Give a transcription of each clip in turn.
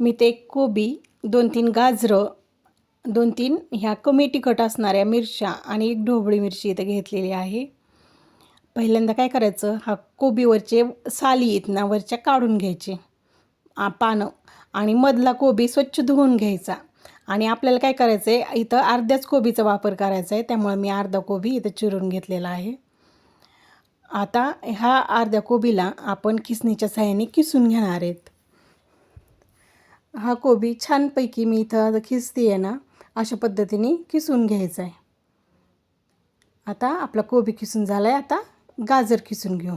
मी ते कोबी दोन तीन गाजरं दोन तीन ह्या कमी तिखट असणाऱ्या मिरच्या आणि एक ढोबळी मिरची इथं घेतलेली आहे. पहिल्यांदा काय करायचं? हा कोबीवरचे साली येत ना वरच्या काढून घ्यायचे. पानं. आणि मधला कोबी स्वच्छ धुवून घ्यायचा. आणि आपल्याला काय करायचं आहे इथं अर्ध्याच कोबीचा वापर करायचा आहे त्यामुळे मी अर्धा कोबी इथं चिरून घेतलेला आहे. आता ह्या अर्ध्या कोबीला आपण किसणीच्या सहाय्याने किसून घेणार आहेत. हा कोबी छानपैकी मी इथं खिसते आहे ना अशा पद्धतीने किसून घ्यायचा आहे आता आपला कोबी किसून झाला आहे आता गाजर किसून घेऊ.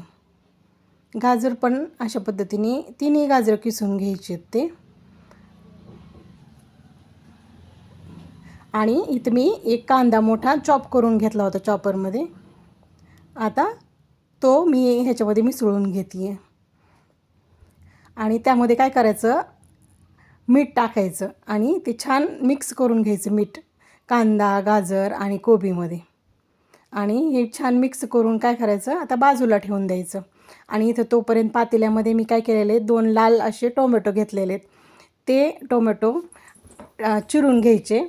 गाजर पण अशा पद्धतीने तिन्ही गाजर किसून घ्यायचे आहेत ते. आणि इथं मी एक कांदा मोठा चॉप करून घेतला होता चॉपरमध्ये. आता तो मी ह्याच्यामध्ये मिसळून घेते आहे आणि त्यामध्ये काय करायचं मीठ टाकायचं आणि ते छान मिक्स करून घ्यायचं मीठ कांदा गाजर आणि कोबीमध्ये. आणि हे छान मिक्स करून काय करायचं आता बाजूला ठेवून द्यायचं. आणि इथं तोपर्यंत पातेल्यामध्ये मी काय केलेले दोन लाल असे टोमॅटो घेतलेले आहेत. ते टोमॅटो चिरून घ्यायचे.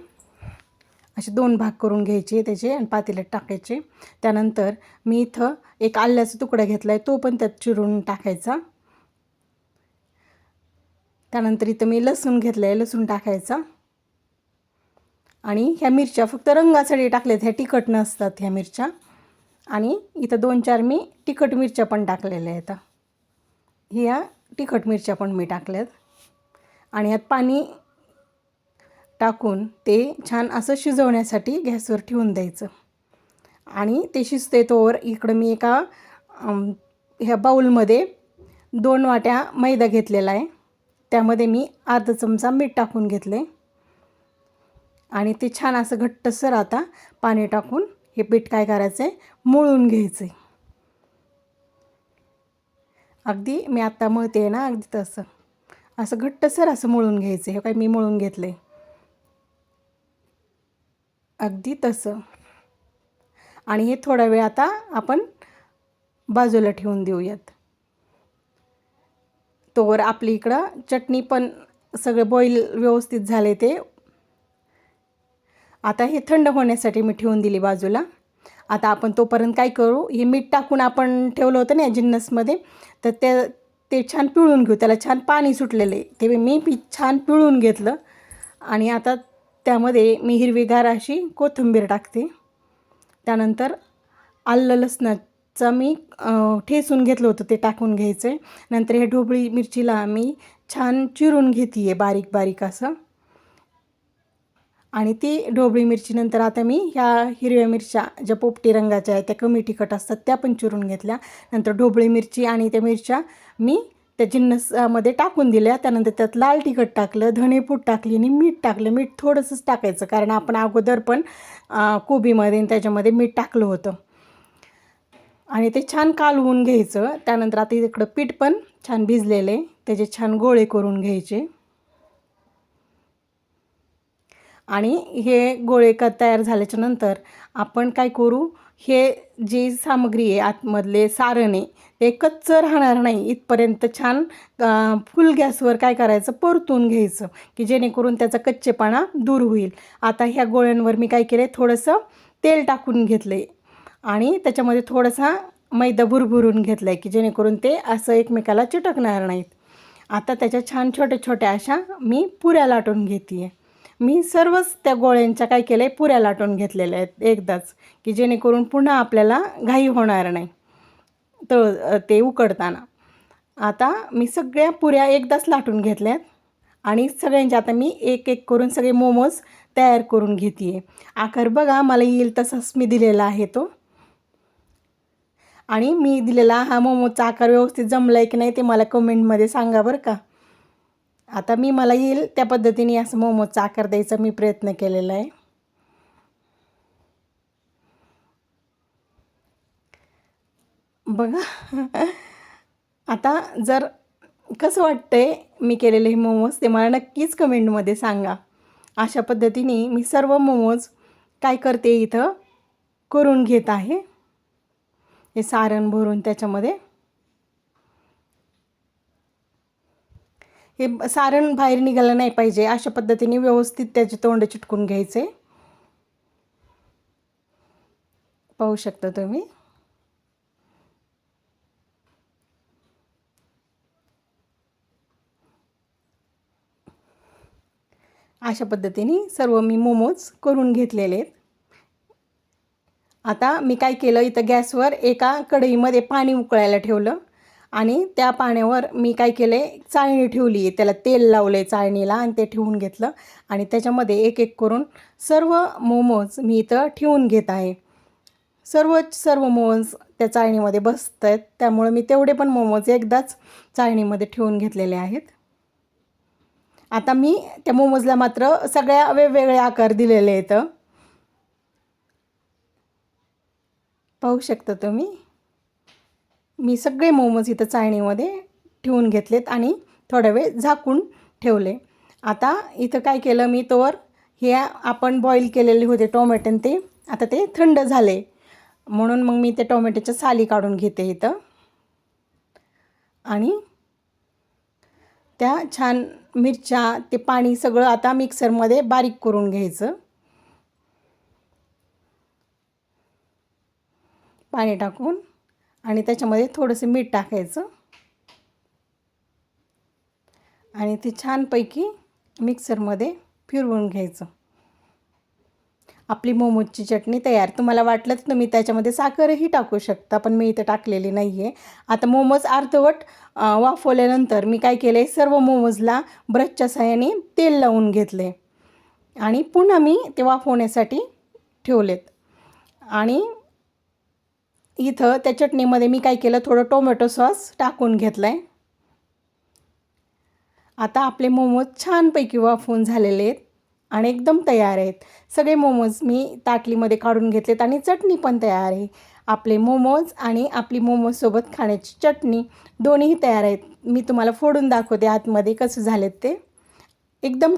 असे दोन भाग करून घ्यायचे त्याचे आणि पातेल्यात टाकायचे. त्यानंतर मी इथं एक आल्याचा तुकडा घेतला आहे तो पण त्यात चिरून टाकायचा. त्यानंतर इथं मी लसूण घेतलं आहे लसूण टाकायचा. आणि ह्या मिरच्या फक्त रंगासाठी टाकल्यात ह्या तिखट नसतात ह्या मिरच्या. आणि इथं दोन चार मी तिखट मिरच्या पण टाकलेल्या आहेत. ह्या तिखट मिरच्या पण मी टाकल्यात. आणि यात पाणी टाकून ते छान असं शिजवण्यासाठी गॅसवर ठेवून द्यायचं. आणि ते शिजते तोवर इकडं मी एका ह्या बाऊलमध्ये दोन वाट्या मैदा घेतलेला आहे. त्यामध्ये मी अर्धा चमचा मीठ टाकून घेतले. आणि ते छान असं घट्टसर आता पाणी टाकून हे पीठ काय करायचं आहे मळून घ्यायचं आहे अगदी मी आत्ता मळते ना अगदी तसं. असं घट्टसर असं मळून घ्यायचं हे काय मी मळून घेतलं आहे अगदी तसं. आणि हे थोडा वेळ आता आपण बाजूला ठेवून देऊयात. तोवर आपली इकडं चटणी पण सगळं बॉईल व्यवस्थित झाले ते. आता हे थंड होण्यासाठी मी ठेवून दिली बाजूला. आता आपण तोपर्यंत काय करू? हे मीठ टाकून आपण ठेवलं होतं ना या जिन्नसमध्ये तर ते ते छान पिळून घेऊ. त्याला छान पाणी सुटलेलं आहे. ते मी पी छान पिळून घेतलं. आणि आता त्यामध्ये मी हिरवीगार अशी कोथिंबीर टाकते. त्यानंतर आलं चं मी ठेसून घेतलं होतं ते टाकून घ्यायचं. आहे नंतर हे ढोबळी मिरचीला मी छान चिरून घेते आहे बारीक बारीक असं. आणि ती ढोबळी मिरची नंतर आता मी ह्या हिरव्या मिरच्या ज्या पोपटी रंगाच्या आहेत त्या कमी तिखट असतात त्या पण चिरून घेतल्या. नंतर ढोबळी मिरची आणि त्या मिरच्या मी त्या जिन्नसमध्ये टाकून दिल्या. त्यानंतर त्यात लाल तिखट टाकलं धणेपूट टाकली आणि मीठ टाकलं. मीठ थोडंसंच टाकायचं कारण आपण अगोदर पण कोबीमध्ये त्याच्यामध्ये मीठ टाकलं होतं. आणि ते छान कालवून घ्यायचं. त्यानंतर आता इकडं पीठ पण छान भिजलेले. त्याचे छान गोळे करून घ्यायचे. आणि हे गोळे क तयार झाल्याच्यानंतर आपण काय करू? हे जी सामग्री आहे आतमधले सारण आहे ते कच्चं राहणार नाही. इथपर्यंत छान फुल गॅसवर काय करायचं? परतून घ्यायचं की जेणेकरून त्याचा कच्चेपणा दूर होईल. आता ह्या गोळ्यांवर मी काय केलं आहे थोडंसं तेल टाकून घेतलं आहे आणि त्याच्यामध्ये थोडासा मैदा भुरभुरून घेतला आहे की जेणेकरून ते असं एकमेकाला चिटकणार नाहीत. आता त्याच्या छान छोट्या छोट्या अशा मी पुऱ्या लाटून घेते आहे मी सर्वच त्या गोळ्यांच्या काय केलं आहे पुऱ्या लाटून घेतलेल्या आहेत एकदाच की जेणेकरून पुन्हा आपल्याला घाई होणार नाही. तळ ते उकडताना. आता मी सगळ्या पुऱ्या एकदाच लाटून घेतल्यात आणि सगळ्यांचे आता मी एक एक करून सगळे मोमोज तयार करून घेते आहे आकार बघा मला येईल तसाच मी दिलेला आहे तो. आणि मी दिलेला हा मोमोचा आकार व्यवस्थित जमला आहे की नाही ते मला कमेंटमध्ये सांगा बरं का. आता मी मला येईल त्या पद्धतीने असं मोमोचा आकार द्यायचा मी प्रयत्न केलेला आहे. बघा. आता जर कसं वाटतंय मी केलेले हे मोमोज ते मला नक्कीच कमेंटमध्ये सांगा. अशा पद्धतीने मी सर्व मोमोज काय करते इथं करून घेत आहे. हे सारण भरून त्याच्यामध्ये हे सारण बाहेर निघालं नाही पाहिजे. अशा पद्धतीने व्यवस्थित त्याचे तोंड चिटकून घ्यायचे. पाहू शकता तुम्ही. अशा पद्धतीने सर्व मी मोमोज करून घेतलेले आहेत. आता मी काय केलं इथं गॅसवर एका कढईमध्ये पाणी उकळायला ठेवलं आणि त्या पाण्यावर मी काय केले चाळणी ठेवली. त्याला तेल लावले चाळणीला आणि ते ठेवून घेतलं आणि त्याच्यामध्ये एक एक करून सर्व मोमोज मी इथं ठेवून घेत आहे. सर्व सर्व मोमोज त्या चाळणीमध्ये बसत आहेत त्यामुळे मी तेवढे पण मोमोज एकदाच चाळणीमध्ये ठेवून घेतलेले आहेत. आता मी त्या मोमोजला मात्र सगळ्या वेगवेगळे आकार दिलेले आहेत. पाहू शकता तुम्ही. मी सगळे मोमोज इथं चाळणीमध्ये ठेवून घेतलेत आणि थोडा वेळ झाकून ठेवले. आता इथं काय केलं मी तोवर हे आपण बॉईल केलेले होते टोमॅटो ते आता ते थंड झाले. म्हणून मग मी ते टोमॅटोच्या साली काढून घेते इथं. आणि त्या छान मिरच्या ते पाणी सगळं आता मिक्सरमध्ये बारीक करून घ्यायचं. पाणी टाकून आणि त्याच्यामध्ये थोडंसं मीठ टाकायचं. आणि ते छानपैकी मिक्सरमध्ये फिरवून घ्यायचं. आपली मोमोजची चटणी तयार. तुम्हाला वाटलं तर तुम्ही त्याच्यामध्ये साखरही टाकू शकता पण मी इथं टाकलेली नाही आहे आता मोमोज अर्धवट वाफवल्यानंतर मी काय केलं आहे सर्व मोमोजला ब्रशच्या सहाय्याने तेल लावून घेतले आणि पुन्हा मी ते वाफवण्यासाठी ठेवलेत. आणि इथं त्या चटणीमध्ये मी काय केलं थोडं टोमॅटो सॉस टाकून घेतला आहे आता आपले मोमोज छानपैकी वाफवून झालेले आहेत आणि एकदम तयार आहेत. सगळे मोमोज मी ताटलीमध्ये काढून घेतलेत आणि चटणी पण तयार आहे. आपले मोमोज आणि आपली मोमोजसोबत खाण्याची चटणी दोन्हीही तयार आहेत. मी तुम्हाला फोडून दाखवते आतमध्ये कसं झालेत ते. एकदम